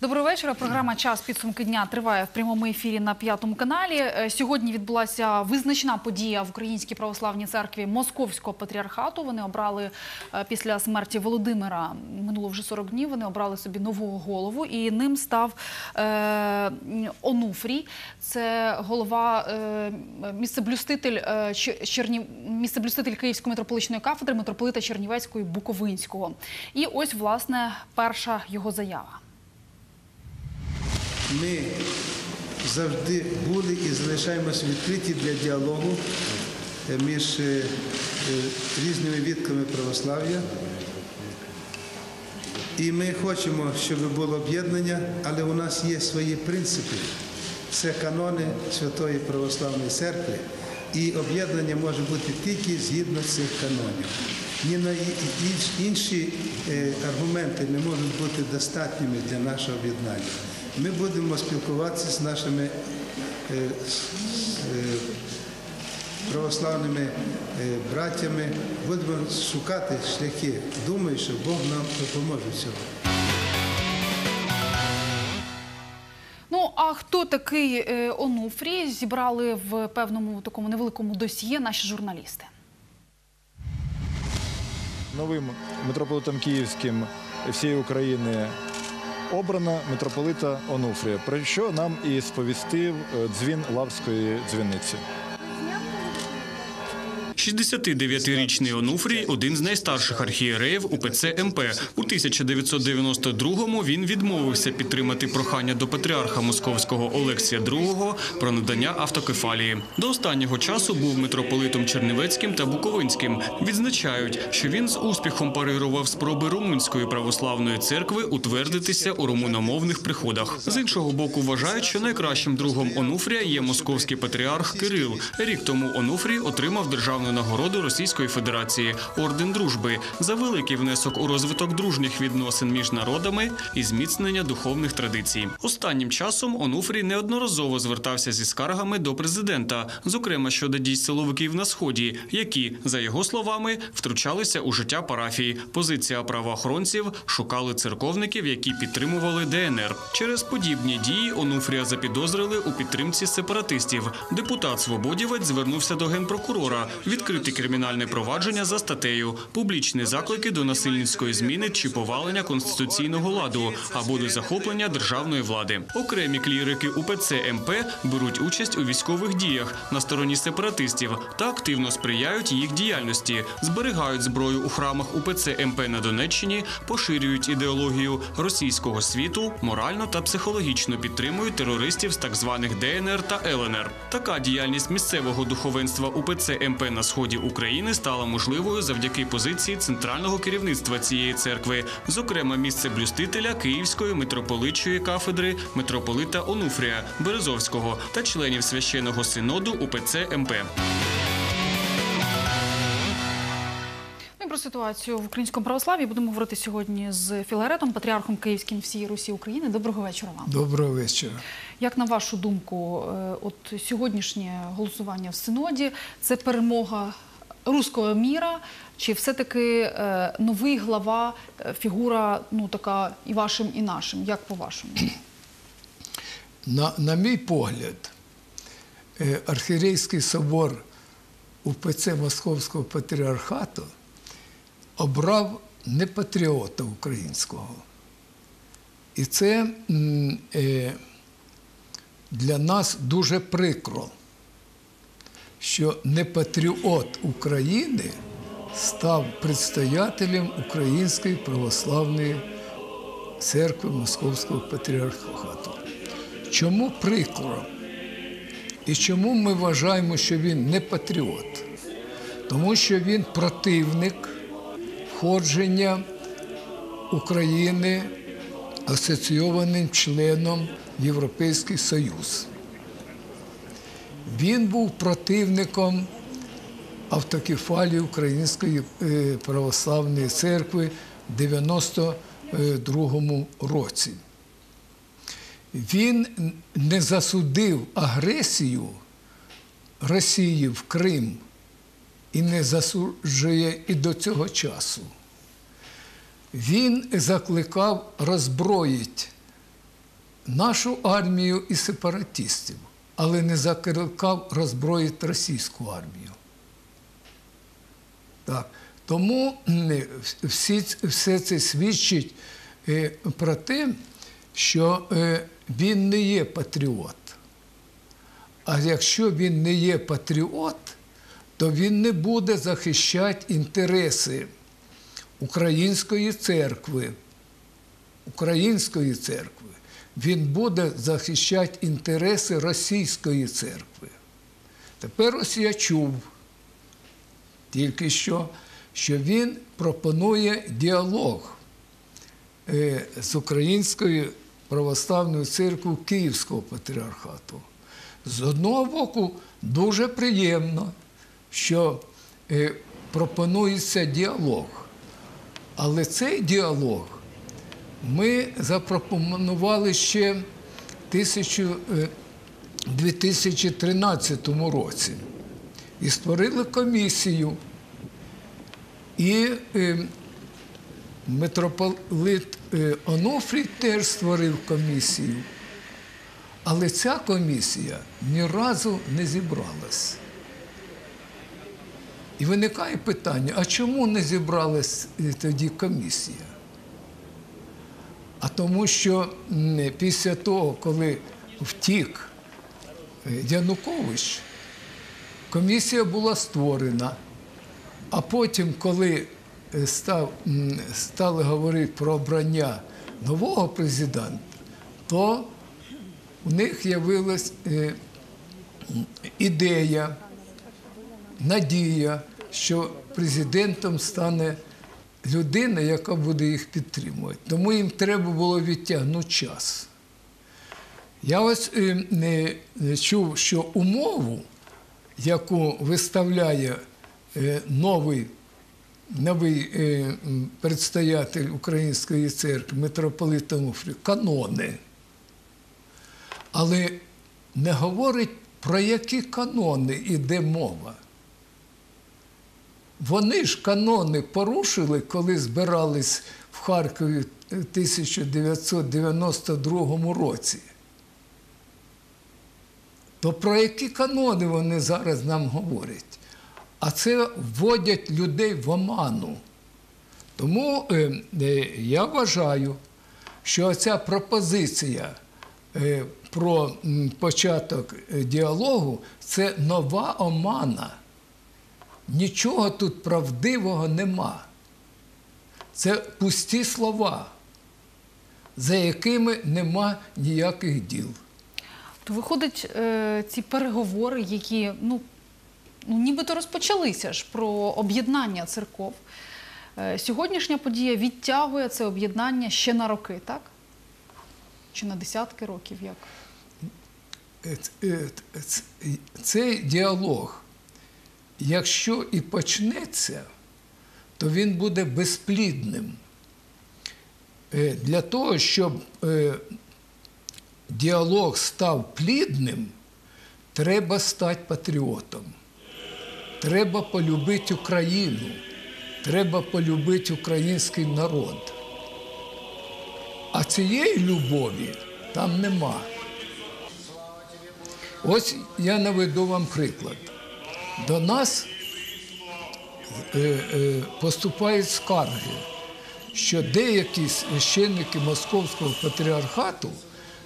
Доброго вечора. Програма Час підсумки дня триває в прямому ефірі на п'ятому каналі. Е, Сьогодні відбулася визначна подія в Українській православній церкві Московського патріархату. Вони обрали е, після смерті Володимира минуло вже 40 днів. Вони обрали собі нового голову, і ним став е, Онуфрій. Це голова е, місцеблюститель е, Київської митрополичної кафедри митрополита Чернівецького і Буковинського. І ось власне перша його заява. Ми завжди були і залишаємося відкриті для діалогу е, між е, е, різними відками православ'я. І ми хочемо, щоб було об'єднання, але у нас є свої принципи. Це канони Святої Православної Церкви, і об'єднання може бути тільки згідно цих канонів. Ні на інші аргументи не можуть бути достатніми для нашого об'єднання. Ми будемо спілкуватися з нашими е, е, православними е, браттями, будемо шукати шляхи. Думаю, що Бог нам допоможе в цьому. Ну а хто такий Онуфрій? Зібрали в певному такому невеликому досьє наші журналісти. новим митрополитом Київським всієї України обрано митрополита Онуфрія, про що нам і сповістив е, дзвін Лавської дзвіниці. 69-річний Онуфрій – один з найстарших архієреїв УПЦ МП. У 1992-му він відмовився підтримати прохання до патріарха Московського Олексія II про надання автокефалії. До останнього часу був митрополитом Чернівецьким та Буковинським. Відзначають, що він з успіхом парирував спроби румунської православної церкви утвердитися у румуномовних приходах. З іншого боку, вважають, що найкращим другом Онуфрія є московський патріарх Кирил. Рік тому Онуфрій отримав державну нагороду Російської Федерації орден дружби за великий внесок у розвиток дружніх відносин між народами і зміцнення духовних традицій. Останнім часом Онуфрій неодноразово звертався зі скаргами до президента, зокрема щодо дій силовиків на сході, які, за його словами, втручалися у життя парафії. Позиція правоохоронців шукали церковників, які підтримували ДНР. Через подібні дії Онуфрія запідозрили у підтримці сепаратистів. Депутат Свободівець звернувся до генпрокурора відкрити кримінальне провадження за статтею публічні заклики до насильницької зміни чи повалення конституційного ладу або до захоплення державної влади. Окремі клірики УПЦ МП беруть участь у військових діях на стороні сепаратистів та активно сприяють їх діяльності, зберігають зброю у храмах УПЦ МП на Донеччині, поширюють ідеологію російського світу, морально та психологічно підтримують терористів з так званих ДНР та ЛНР. Така діяльність місцевого духовенства УПЦ МП на сході України стала можливою завдяки позиції центрального керівництва цієї церкви, зокрема місце блюстителя Київської митрополитчої кафедри митрополита Онуфрія Березовського та членів священного синоду УПЦ МП. Про ситуацію в українському православ'ї будемо говорити сьогодні з Філаретом, патріархом Київським всієї Русі України. Доброго вечора вам. Доброго вечора. Як на вашу думку, е, от сьогоднішнє голосування в синоді це перемога руського міра, чи все-таки е, новий глава, е, фігура, ну така і вашим, і нашим? Як по-вашому? На, на мій погляд, архірейський собор УПЦ Московського патріархату обрав не патріота українського. І це е, для нас дуже прикро, що не патріот України став предстоятелем Української православної церкви Московського патріархату. Чому прикро? І чому ми вважаємо, що він не патріот? Тому що він противник входження України асоційованим членом Європейський Союз. Він був противником автокефалії Української е, православної церкви в 92 році. Він не засудив агресію Росії в Крим і не засуджує і до цього часу. Він закликав роззброїть нашу армію і сепаратистів, але не закликав роззброїти російську армію. Так. Тому всі, все це свідчить е, про те, що е, він не є патріот. А якщо він не є патріот, то він не буде захищати інтереси Української церкви. Української церкви. Він буде захищати інтереси Російської церкви. Тепер ось я чув тільки що, що він пропонує діалог е, з Українською православною церквою Київського патріархату. З одного боку, дуже приємно, що е, пропонується діалог. Але цей діалог ми запропонували ще в е, 2013 році і створили комісію. І е, митрополит Онуфрій теж створив комісію. Але ця комісія ні разу не зібралась. І виникає питання: а чому не зібралась е, тоді комісія? А тому що після того, коли втік е, Янукович, комісія була створена. А потім, коли е, став, стали говорити про обрання нового президента, то у них з'явилась ідея, надія, що президентом стане людина, яка буде їх підтримувати. Тому їм треба було відтягнути час. Я ось е, не чув, що умову, яку виставляє е, новий, новий е, предстоятель Української церкви, митрополит Онуфрій, канони. Але не говорить, про які канони йде мова. Вони ж канони порушили, коли збирались в Харкові в 1992 році. То про які канони вони зараз нам говорять? А це вводять людей в оману. Тому е, е, я вважаю, що ця пропозиція е, про початок е, діалогу це нова омана. Нічого тут правдивого нема. Це пусті слова, за якими нема ніяких діл. То виходить, е, ці переговори, які ну, ну нібито розпочалися ж про об'єднання церков. Е, Сьогоднішня подія відтягує це об'єднання ще на роки, так? Чи на десятки років як? Е, Цей діалог, якщо і почнеться, то він буде безплідним. Е, Для того, щоб е, діалог став плідним, треба стати патріотом. Треба полюбити Україну, треба полюбити український народ. А цієї любові там нема. Ось я наведу вам приклад. До нас е, е, поступають скарги, що деякі священники Московського патріархату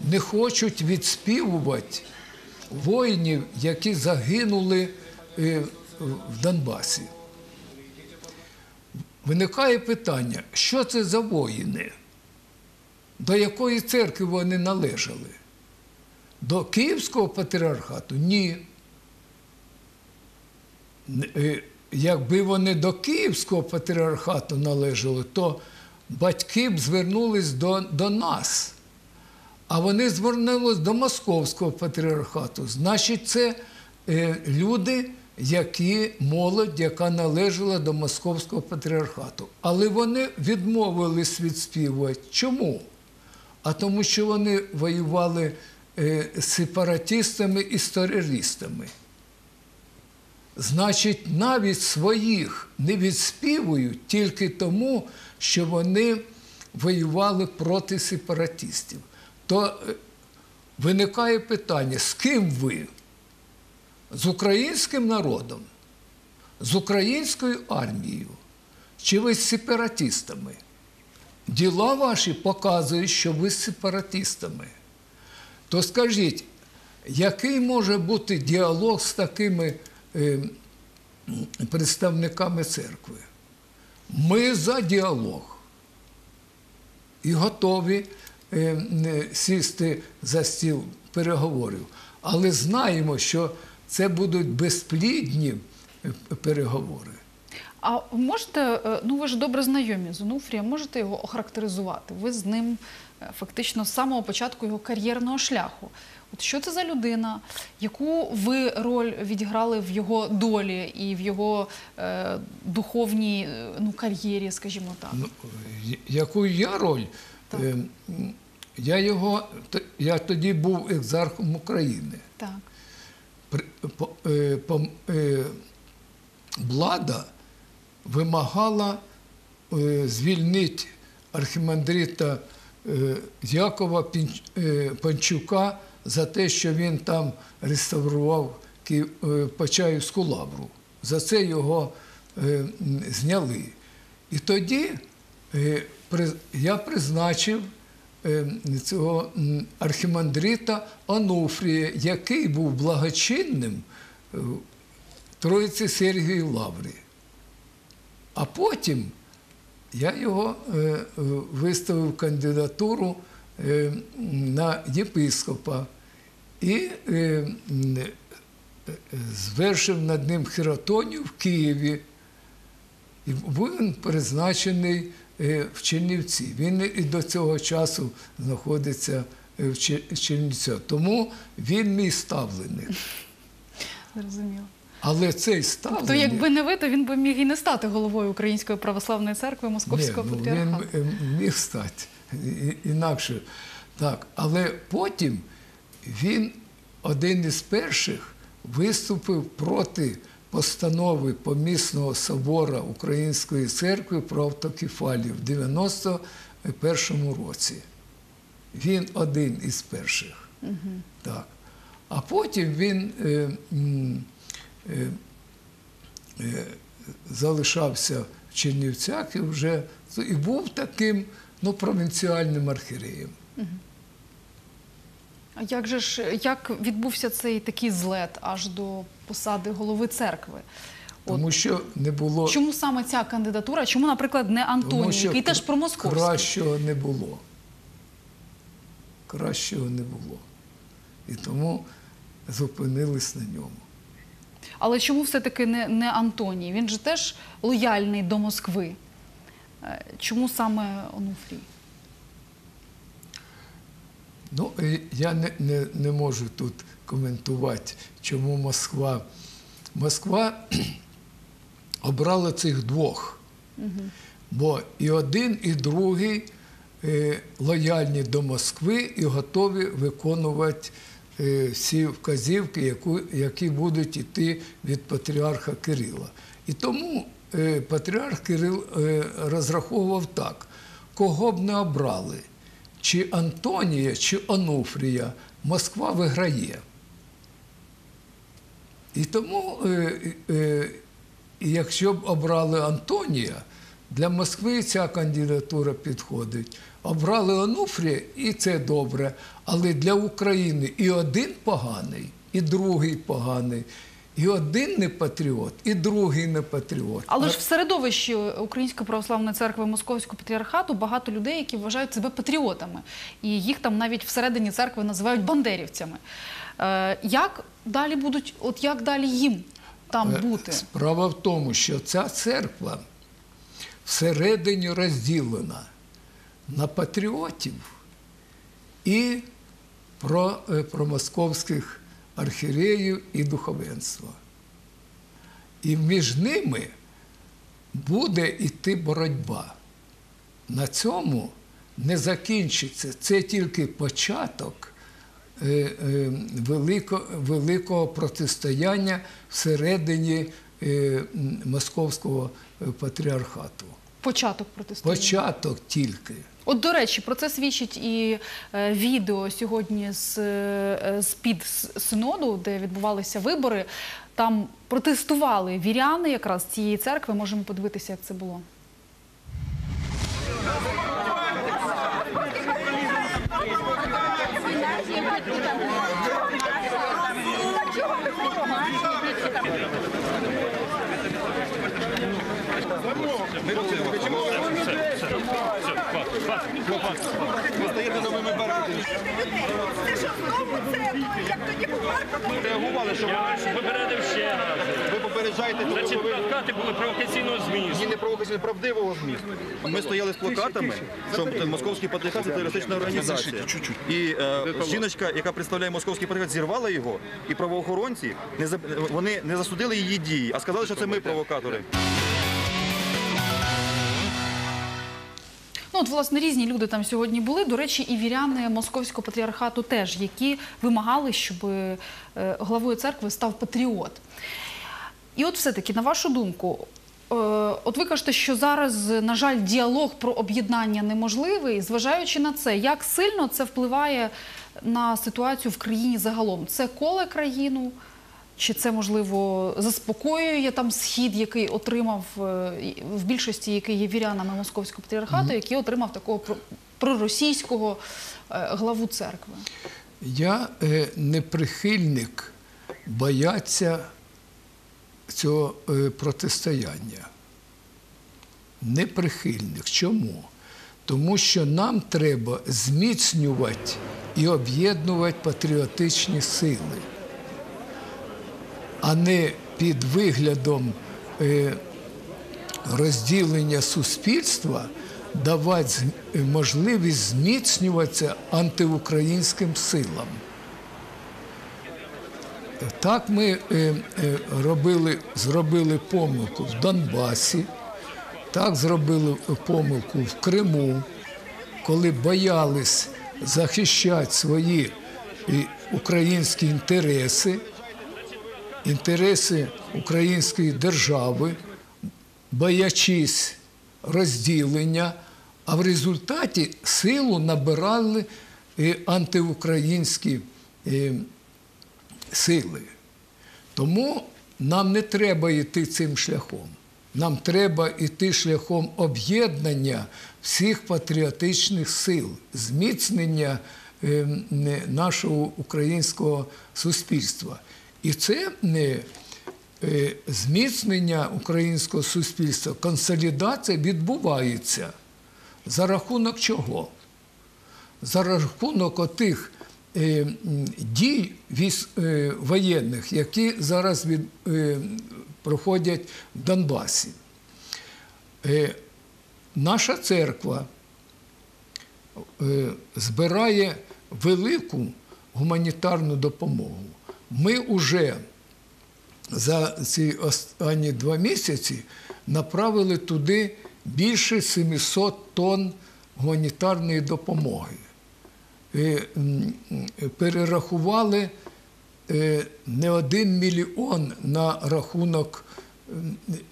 не хочуть відспівувати воїнів, які загинули е, в Донбасі. Виникає питання, що це за воїни? До якої церкви вони належали? До Київського патріархату? Ні. Е, Якби вони до Київського патріархату належали, то батьки б звернулись до, до нас. А вони звернулись до Московського патріархату. Значить, це е, люди, які молодь, яка належала до Московського патріархату. Але вони відмовились відспівувати. Чому? А тому, що вони воювали е, сепаратистами і з терористами. Значить, навіть своїх не відспівують тільки тому, що вони воювали проти сепаратистів. то е, виникає питання, з ким ви? З українським народом, з українською армією, чи ви з сепаратистами? Діла ваші показують, що ви з сепаратистами. То скажіть, який може бути діалог з такими представниками церкви? Ми за діалог і готові е, сісти за стіл переговорів. Але знаємо, що це будуть безплідні е, переговори. А можете, е, ну ви ж добре знайомі з Онуфрієм, можете його охарактеризувати? Ви з ним е, фактично з самого початку його кар'єрного шляху. От що це за людина? Яку ви роль відіграли в його долі і в його е, духовній е, ну, кар'єрі, скажімо так? Ну, яку я роль? Так. Е, Я його я тоді був екзархом України. Так. При- по- е, по- е, Влада вимагала е, звільнити архімандрита е, Якова е, Панчука за те, що він там реставрував Почаївську лавру. За це його зняли. І тоді я призначив цього архімандрита Ануфрія, який був благочинним Троїці Сергії Лаврі. А потім я його е, е, виставив кандидатуру е, на єпископа і звершив над ним хіротонію в Києві. І був він призначений в Чернівці. Він і до цього часу знаходиться в Чер- в Чернівцях. Тому він мій ставленик. Зрозуміло. Але цей То ставленик... Тобто, якби не ви, то він би міг і не стати головою Української православної церкви Московського Ні, ну, патріархату. Він е, міг стати інакше. Так, але потім він один із перших виступив проти постанови помісного собора Української церкви про автокефалію в 91-му році. Він один із перших. Так. А потім він е, залишався в Чернівцях і вже і був таким ну, провінціальним архіреєм. А як же ж як відбувся цей такий злет аж до посади голови церкви? От Тому що не було чому саме ця кандидатура? Чому, наприклад, не Антоній, який теж про московський? кращого не було. Кращого не було. І тому зупинились на ньому. Але чому все-таки не, не Антоній? Він же теж лояльний до Москви. Е, Чому саме Онуфрій? Ну, я не, не, не можу тут коментувати, чому Москва. Москва обрала цих двох. Бо і один, і другий е, лояльні до Москви і готові виконувати е, всі вказівки, які будуть йти від патріарха Кирила. І тому е, патріарх Кирил е, розраховував так: кого б не обрали, чи Антонія, чи Онуфрія, Москва виграє. І тому, е, е, якщо б обрали Антонія, для Москви ця кандидатура підходить. Обрали Онуфрія, і це добре. Але для України і один поганий, і другий поганий, і один не патріот, і другий не патріот. Але ж в середовищі Української православної церкви Московського патріархату багато людей, які вважають себе патріотами, і їх там навіть всередині церкви називають бандерівцями. Е, як далі будуть, от як далі їм там Е, бути? Справа в тому, що ця церква всередині розділена на патріотів і про, е, про московських архіреїв і духовенства. І між ними буде йти боротьба. На цьому не закінчиться. Це тільки початок е, е, великого протистояння всередині московського е, патріархату. Початок протистояння. Початок тільки. От, до речі, про це свідчить і е, відео сьогодні з, е, з під синоду, де відбувалися вибори. Там протестували віряни якраз цієї церкви. Можемо подивитися, як це було. Це що знову це, як тоді був реагували, що Я ж попередив ще раз. ви попереджаєте, тому Значить, ви плакати були провокаційного змісту. ні не провокаційно правдивого змісту. Ми стояли з плакатами, що московський патріархат це терористична організація. І е, жіночка, яка представляє московський патріархат, зірвала його, і правоохоронці не за- вони не засудили її дії, а сказали, що це ми провокатори. Ну, от, власне, різні люди там сьогодні були. До речі, і віряни московського патріархату теж, які вимагали, щоб е, главою церкви став патріот. І от все-таки, на вашу думку, е, от ви кажете, що зараз, на жаль, діалог про об'єднання неможливий. Зважаючи на це, як сильно це впливає на ситуацію в країні загалом? Це коле країну? Чи це можливо заспокоює там схід, який отримав е, в більшості, який є вірянами московського патріархату, який отримав такого проросійського е, главу церкви? Я е, не прихильник бояться цього е, протистояння. Не прихильник. Чому? Тому що нам треба зміцнювати і об'єднувати патріотичні сили, а не під виглядом е, розділення суспільства давати е, можливість зміцнюватися антиукраїнським силам. Так ми е, робили, зробили помилку в Донбасі, так зробили помилку в Криму, коли боялись захищати свої українські інтереси, інтереси української держави, боячись розділення, а в результаті силу набирали е, антиукраїнські е, сили. Тому нам не треба йти цим шляхом. Нам треба йти шляхом об'єднання всіх патріотичних сил, зміцнення е, нашого українського суспільства. І це не е, зміцнення українського суспільства, консолідація відбувається за рахунок чого? за рахунок отих е, дій е, воєнних, які зараз е, проходять в Донбасі. Е, наша церква е, збирає велику гуманітарну допомогу. Ми вже за ці останні два місяці направили туди більше 700 тонн гуманітарної допомоги. Е, м, м, Перерахували е, не один мільйон на рахунок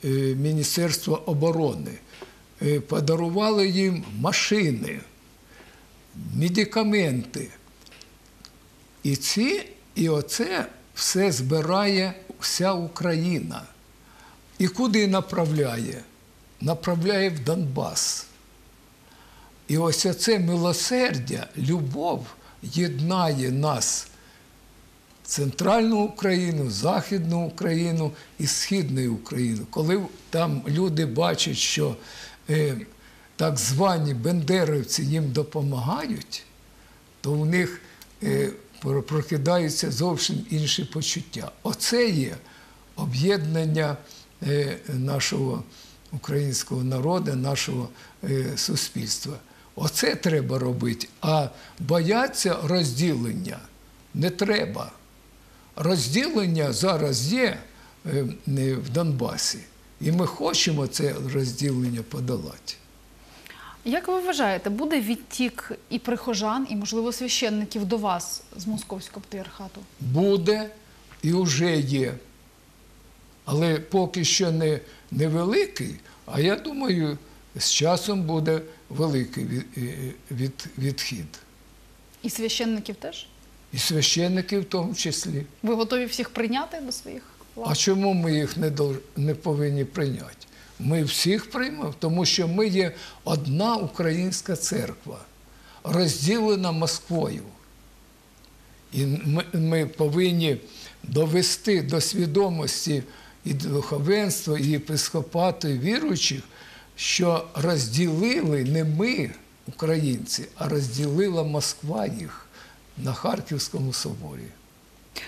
е, Міністерства оборони. Е, Подарували їм машини, медикаменти. І ці, і оце все збирає вся Україна. І куди направляє? Направляє в Донбас. І ось оце милосердя, любов єднає нас, центральну Україну, Західну Україну і Східну Україну. Коли там люди бачать, що е, так звані бендерівці їм допомагають, то в них е, прокидаються зовсім інші почуття. Оце є об'єднання е, нашого українського народу, нашого е, суспільства. Оце треба робити. А бояться розділення не треба. Розділення зараз є е, в Донбасі, і ми хочемо це розділення подолати. Як ви вважаєте, буде відтік і прихожан, і, можливо, священників до вас з московського патріархату? буде і вже є. Але поки що не невеликий, а я думаю, з часом буде великий від, е, від, відхід. І священників теж? І священники в тому числі. Ви готові всіх прийняти до своїх лав? А чому ми їх не, не повинні прийняти? Ми всіх приймемо, тому що ми є одна українська церква, розділена Москвою. І ми, ми повинні довести до свідомості і духовенства, і єпископату, і віруючих, що розділили не ми, українці, а розділила Москва їх на Харківському соборі.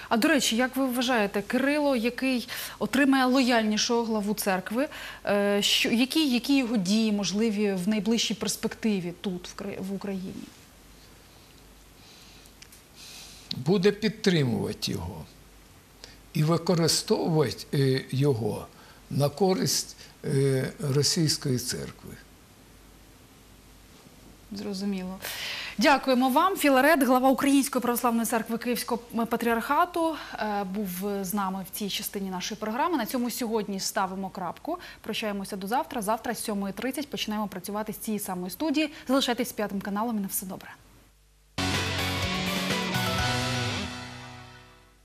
А до речі, як ви вважаєте, Кирило, який отримає лояльнішого главу церкви, е, що, які, які його дії можливі в найближчій перспективі тут, в, Україні? буде підтримувати його і використовувати е, його на користь е, російської церкви. Зрозуміло. Дякуємо вам. Філарет, глава Української православної церкви Київського патріархату, е, був з нами в цій частині нашої програми. На цьому сьогодні ставимо крапку. Прощаємося до завтра. Завтра з 7.30 починаємо працювати з цієї самої студії. Залишайтесь п'ятим каналом і на все добре.